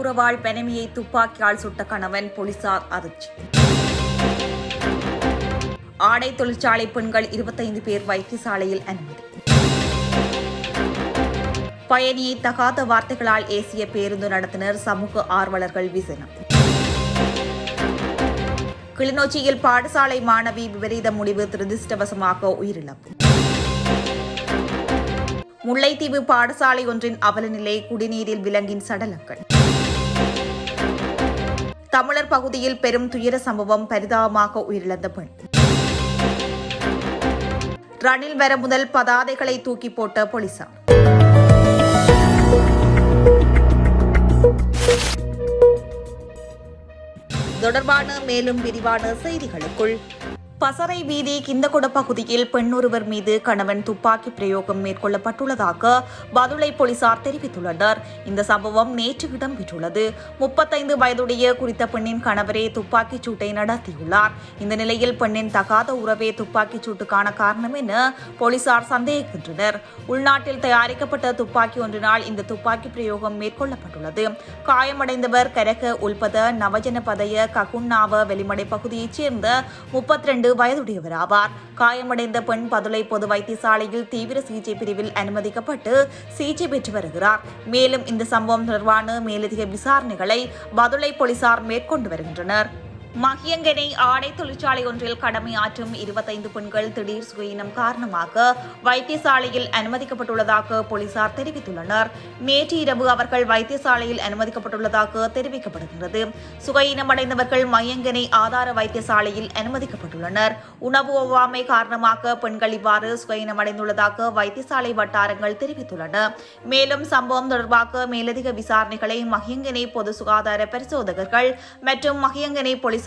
உறவால் பெனமியை துப்பாக்கியால் சுட்ட கணவன் போலீசார் அதிர்ச்சி. ஆடை தொழிற்சாலை பெண்கள் இருபத்தைந்து பேர் வைத்தியசாலையில் அனுமதி. பயணியை தகாத வார்த்தைகளால் ஏசிய பேருந்து நடத்தினர் சமூக ஆர்வலர்கள் விசனம். கிளிநொச்சியில் பாடசாலை மாணவி விபரீத முடிவு துரதிருஷ்டவசமாக உயிரிழப்பு. முல்லைத்தீவு பாடசாலை ஒன்றின் அவலநிலை குடிநீரில் விலங்கின் சடலங்கள். தமிழர் பகுதியில் பெரும் துயர சம்பவம் பரிதாபமாக உயிரிழந்த பெண். ரணில் வர முதல் பதாதைகளை தூக்கி போட்ட போலீசார். தொடர்பான மேலும் விரிவான செய்திகளுக்குள் பசறை வீதி கிந்தகுட பகுதியில் பெண் ஒருவர் மீது கணவன் துப்பாக்கி பிரயோகம் மேற்கொள்ளப்பட்டுள்ளதாக பதுளை போலீசார் தெரிவித்துள்ளனர். இந்த சம்பவம் நேற்று இடம்பெற்றுள்ளது. முப்பத்தைந்து வயதுடைய குறித்த பெண்ணின் கணவரே துப்பாக்கிச் சூட்டை நடத்தியுள்ளார். இந்த நிலையில் பெண்ணின் தகாத உறவே துப்பாக்கிச் சூட்டுக்கான காரணம் என போலீசார் சந்தேகிக்கின்றனர். உள்நாட்டில் தயாரிக்கப்பட்ட துப்பாக்கி ஒன்றினால் இந்த துப்பாக்கி பிரயோகம் மேற்கொள்ளப்பட்டுள்ளது. காயமடைந்தவர் கரக உள்பத நவஜன பதய ககுன்னாவ வெளிமடை பகுதியைச் சேர்ந்த முப்பத்தி ரெண்டு வயதுடையவர் ஆவார். காயமடைந்த பெண் பதுளை பொது வைத்தியசாலையில் தீவிர சிகிச்சை பிரிவில் அனுமதிக்கப்பட்டு சிகிச்சை பெற்று வருகிறார். மேலும் இந்த சம்பவம் தொடர்பான மேலதிக விசாரணைகளை பதுளை போலீசார் மேற்கொண்டு வருகின்றனர். மகியங்கனை ஆடை தொழிற்சாலை ஒன்றில் கடமையாற்றும் இருபத்தைந்து பெண்கள் திடீர் சுயினம் காரணமாக வைத்தியசாலையில் அனுமதிக்கப்பட்டுள்ளதாக போலீசார் தெரிவித்துள்ளனர். நேற்று இரவு அவர்கள் வைத்தியசாலையில் அனுமதிக்கப்பட்டுள்ளதாக தெரிவிக்கப்படுகிறது. சுகையினமடைந்தவர்கள் மையங்கனை ஆதார வைத்தியசாலையில் அனுமதிக்கப்பட்டுள்ளனர். உணவு ஒவ்வாமை காரணமாக பெண்கள் இவ்வாறு சுகையினமடைந்துள்ளதாக வைத்தியசாலை வட்டாரங்கள் தெரிவித்துள்ளன. மேலும் சம்பவம் தொடர்பாக மேலதிக விசாரணைகளை மகியங்கனை பொது சுகாதார பரிசோதகர்கள் மற்றும் மகியங்கனை போலீசார்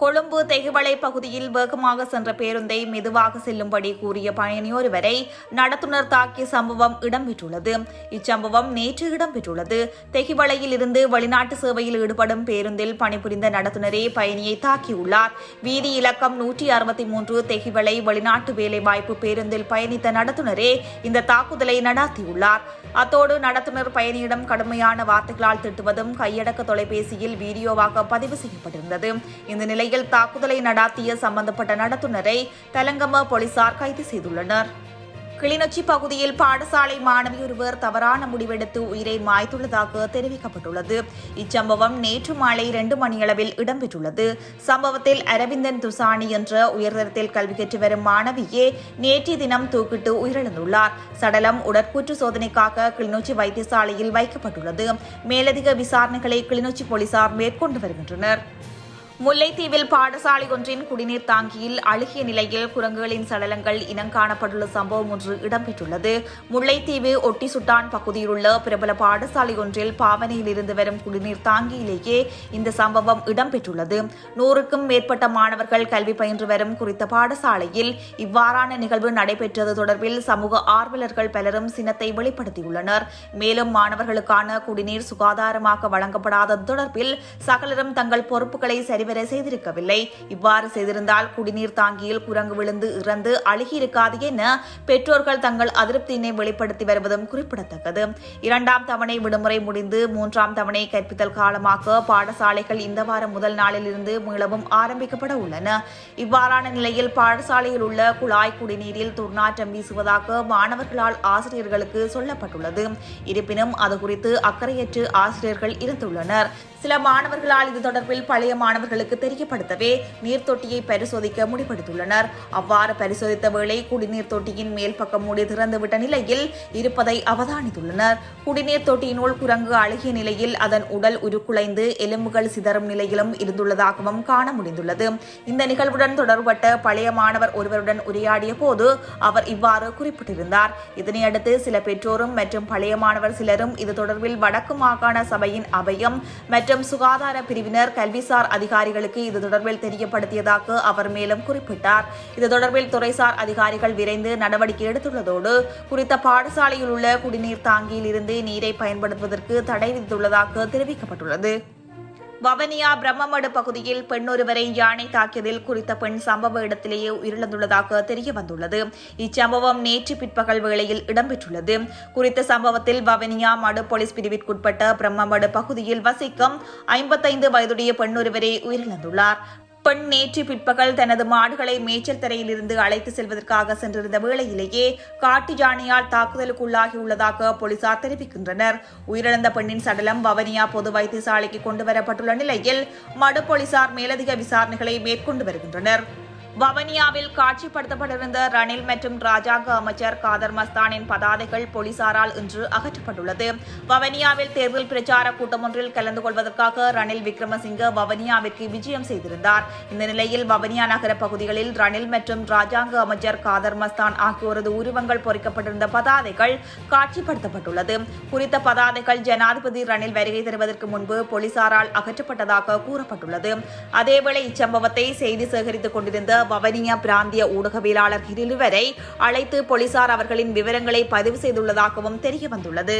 கொழும்பு தெகுவளை பகுதியில் வேகமாக சென்ற பேருந்தை மெதுவாக செல்லும்படி கூறிய பயணியொருவரை நடத்துனர் தாக்கிய சம்பவம் இடம்பெற்றுள்ளது. இச்சம்பவம் நேற்று இடம்பெற்றுள்ளது. தெகுவளையில் இருந்து வெளிநாட்டு சேவையில் ஈடுபடும் பேருந்தில் பணிபுரிந்த நடத்துனரே பயணியை தாக்கியுள்ளார். வீதி இலக்கம் நூற்றி அறுபத்தி மூன்று தெகிவளை வெளிநாட்டு வேலைவாய்ப்பு பேருந்தில் பயணித்த நடத்துனரே இந்த தாக்குதலை நடாத்தியுள்ளார். அத்தோடு நடத்துனர் பயணியிடம் கடுமையான வார்த்தைகளால் திட்டுவதும் கையடக்க தொலைபேசியில் வீடியோவாக பதிவு செய்யப்பட்டிருந்தது. இந்த நிலை நிலையில் தாக்குதலை நடாத்திய சம்பந்தப்பட்ட நடத்துனரை தெலங்கம போலீசார் கைது செய்துள்ளனர். கிளிநொச்சி பகுதியில் பாடசாலை மாணவி ஒருவர் தவறான முடிவெடுத்து உயிரை மாய்த்துள்ளதாக தெரிவிக்கப்பட்டுள்ளது. இச்சம்பவம் நேற்று மாலை இரண்டு மணியளவில் இடம்பெற்றுள்ளது. சம்பவத்தில் அரவிந்தன் துசானி என்ற உயர்தரத்தில் கல்வி கற்று வரும் மாணவியே நேற்றைய தினம் தூக்கிட்டு உயிரிழந்துள்ளார். சடலம் உடற்கூற்று சோதனைக்காக கிளிநொச்சி வைத்தியசாலையில் வைக்கப்பட்டுள்ளது. மேலதிக விசாரணைகளை கிளிநொச்சி போலீசார் மேற்கொண்டு வருகின்றனர். முல்லைத்தீவில் பாடசாலை ஒன்றின் குடிநீர் தாங்கியில் அழுகிய நிலையில் குரங்குகளின் சடலங்கள் இனங்காணப்பட்டுள்ள சம்பவம் ஒன்று இடம்பெற்றுள்ளது. முல்லைத்தீவு ஒட்டி சுட்டான் பகுதியில் உள்ள பிரபல பாடசாலை ஒன்றில் பாவனையில் இருந்து வரும் குடிநீர் தாங்கியிலேயே இந்த சம்பவம் இடம்பெற்றுள்ளது. நூறுக்கும் மேற்பட்ட மாணவர்கள் கல்வி பயின்று வரும் குறித்த பாடசாலையில் இவ்வாறான நிகழ்வு நடைபெற்றது தொடர்பில் சமூக ஆர்வலர்கள் பலரும் சினத்தை வெளிப்படுத்தியுள்ளனர். மேலும் மாணவர்களுக்கான குடிநீர் சுகாதாரமாக வழங்கப்படாதது தொடர்பில் சகலரும் தங்கள் பொறுப்புகளை சரி சரிவர செய்திருக்கவில்லை. இவ்வாறு செய்திருந்தால் குடிநீர் தாங்கியில் குரங்கு விழுந்து இறந்து அழுகியிருக்காது என பெற்றோர்கள் தங்கள் அதிருப்தியினை வெளிப்படுத்தி வருவதும் குறிப்பிடத்தக்கது. இரண்டாம் தவணை விடுமுறை முடிந்து மூன்றாம் தவணை கற்பித்தல் காலமாக பாடசாலைகள் இந்த வாரம் முதல் நாளிலிருந்து மீளவும் ஆரம்பிக்கப்பட உள்ளன. இவ்வாறான நிலையில் பாடசாலையில் உள்ள குழாய் குடிநீரில் துர்நாற்றம் வீசுவதாக மாணவர்களால் ஆசிரியர்களுக்கு சொல்லப்பட்டுள்ளது. இருப்பினும் அது குறித்து அக்கறையற்று ஆசிரியர்கள் இருந்துள்ளனர். சில மாணவர்களால் இது தொடர்பில் பழைய மாணவர்கள் மாணவர்களுக்கு தெரியப்படுத்தவே நீர் தொட்டியை பரிசோதிக்க முடிவெடுத்துள்ளனர். அவ்வாறு பரிசோதித்த வேளை குடிநீர் தொட்டியின் மேல் பக்கம் மூடி திறந்துவிட்ட நிலையில் இருப்பதை அவதானித்துள்ளனர். குடிநீர் தொட்டியினுள் குரங்கு அழுகிய நிலையில் அதன் உடல் உருக்குலைந்து எலும்புகள் சிதறும் நிலையிலும் இருந்துள்ளதாகவும் காண முடிந்துள்ளது. இந்த நிகழ்வுடன் தொடர்பட்ட பழைய மாணவர் ஒருவருடன் உரையாடிய போது அவர் இவ்வாறு குறிப்பிட்டிருந்தார். இதனையடுத்து சில பெற்றோரும் மற்றும் பழைய மாணவர் சிலரும் இது தொடர்பில் வடக்கு மாகாண சபையின் அபயம் மற்றும் சுகாதார பிரிவினர் கல்விசார் அதிகாரி அதிகாரிகளுக்கு இது தொடர்பில் தெரியப்படுத்தியதாக அவர் மேலும் குறிப்பிட்டார். இது தொடர்பில் துறைசார் அதிகாரிகள் விரைந்து நடவடிக்கை எடுத்துள்ளதோடு குறித்த பாடசாலையில் உள்ள குடிநீர் தாங்கியில் இருந்து நீரை பயன்படுத்துவதற்கு தடை விதித்துள்ளதாக தெரிவிக்கப்பட்டுள்ளது. வவனியா பிரம்மமடு பகுதியில் பெண் ஒருவரை யானை தாக்கியதில் குறித்த பெண் சம்பவ இடத்திலேயே உயிரிழந்துள்ளதாக தெரிய வந்துள்ளது இச்சம்பவம் நேற்று பிற்பகல் வேளையில் இடம்பெற்றுள்ளது. குறித்த சம்பவத்தில் வவனியா மடு போலீஸ் பிரிவிற்குட்பட்ட பிரம்மமடு பகுதியில் வசிக்கும் ஐம்பத்தைந்து வயதுடைய பெண் உயிரிழந்துள்ளார். பெண் நேற்று பிற்பகல் தனது மாடுகளை மேய்ச்சல் தரையிலிருந்து அழைத்து செல்வதற்காக சென்றிருந்த வேளையிலேயே காட்டு யானையால் தாக்குதலுக்குள்ளாகியுள்ளதாக போலீசார் தெரிவிக்கின்றனர். உயிரிழந்த பெண்ணின் சடலம் வவனியா பொது வைத்தியசாலைக்கு கொண்டுவரப்பட்டுள்ள நிலையில் மடு போலீசார் மேலதிக விசாரணைகளை மேற்கொண்டு வருகின்றனர். வவனியாவில் காட்சிப்படுத்தப்பட்டிருந்த ரணில் மற்றும் ராஜாங்க அமைச்சர் காதர் மஸ்தானின் பதாதைகள் போலீசாரால் இன்று அகற்றப்பட்டுள்ளது. வவனியாவில் தேர்தல் பிரச்சார கூட்டம் ஒன்றில் கலந்து கொள்வதற்காக ரணில் விக்ரமசிங்க வவனியாவிற்கு விஜயம் செய்திருந்தார். இந்த நிலையில் வவனியா நகர பகுதிகளில் ரணில் மற்றும் ராஜாங்க அமைச்சர் காதர் மஸ்தான் ஆகியோரது உருவங்கள் பொறிக்கப்பட்டிருந்த பதாதைகள் காட்சிப்படுத்தப்பட்டுள்ளது. குறித்த பதாதைகள் ஜனாதிபதி ரணில் வருகை தருவதற்கு முன்பு போலீசாரால் அகற்றப்பட்டதாக கூறப்பட்டுள்ளது. அதேவேளை இச்சம்பவத்தை செய்தி சேகரித்துக் கொண்டிருந்த வவனியா பிராந்திய ஊடகவியலாளர் இருவரை அழைத்து போலீசார் அவர்களின் விவரங்களை பதிவு செய்துள்ளதாகவும் தெரியவந்துள்ளது